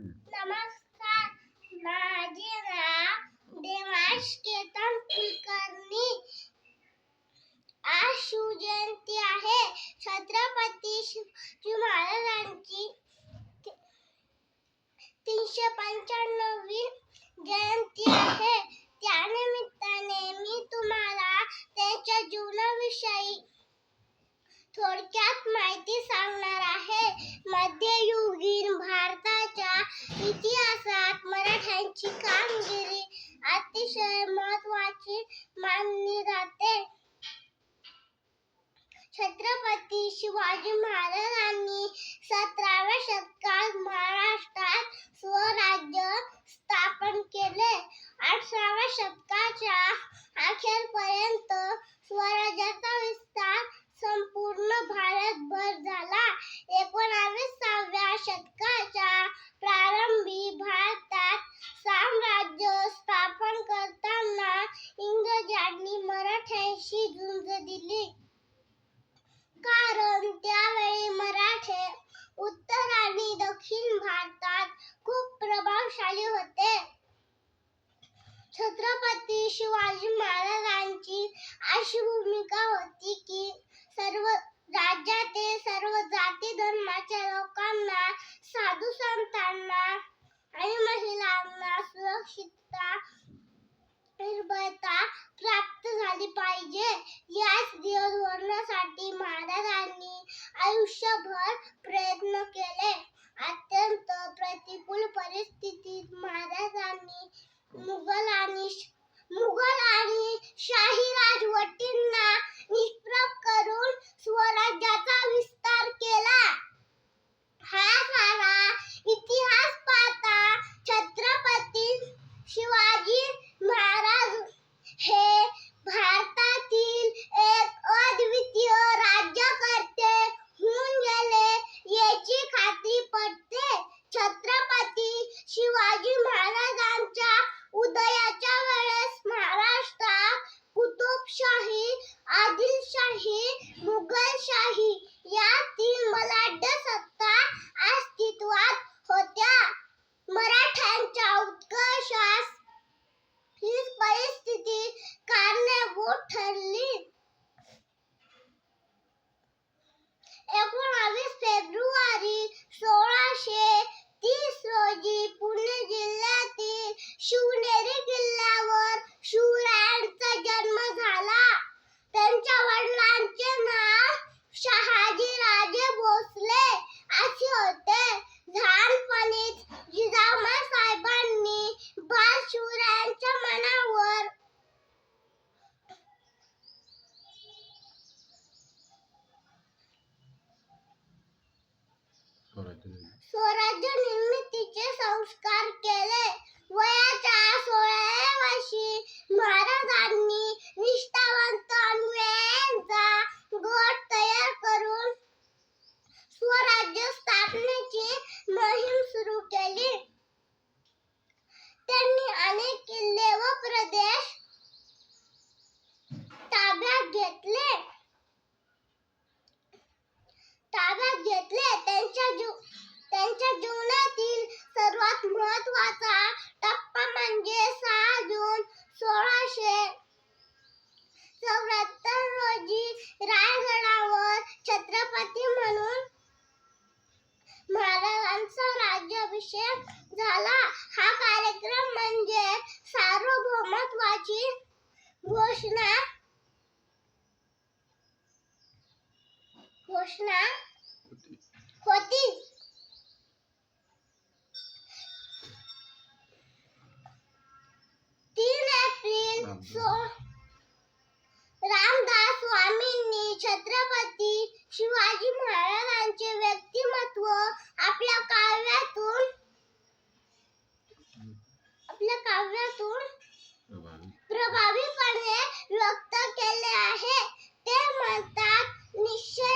नमस्कार. माझे नाव देवाश केतन कुलकर्णी आज शिवजयंती आहे. मराठ्यांची कामगिरी अतिशय महत्वाची मानली जाते. छत्रपती शिवाजी महाराजांनी सतराव्या शतकात महाराष्ट्रात स्वराज्य स्थापन केले. अठराव्या शतकाच्या अखेरपर्यंत स्वराज्याचा विस्तार संपूर्ण भारतभर झाला. एकोणावीसाव्या शतकाच्या आयुष्यभर प्रयत्न केले. अत्यंत प्रतिकूल परिस्थितीत महाराजांनी मुघल आणि मुघल स्वराज्य निर्मितीचे संस्कार केले. वयाच्या सोळाव्या वर्षी महाराजांनी निष्ठावंत अनुयायांचा गट तयार करून स्वराज्य स्थापनेची मोहीम सुरू केली. त्यांनी अनेक किल्ले व प्रदेश ताब्यात घेतले. ताब्यात घेतले. त्यांच्या जीव त्यांच्या जीवनातील सर्वात महत्त्वाचा टप्पा म्हणजे सहा जून सोळाशे चौऱ्याहत्तर रोजी रायगडावर छत्रपती म्हणून महाराजांचा राज्याभिषेक झाला. हा कार्यक्रम म्हणजे सार्वभौमत्वाची घोषणा घोषणा होती. छत्रपती शिवाजी महाराजांचे व्यक्तिमत्व आपल्या काव्यातून आपल्या काव्यातून प्रभावीपणे व्यक्त केले आहे. ते म्हणतात निश्चयाचा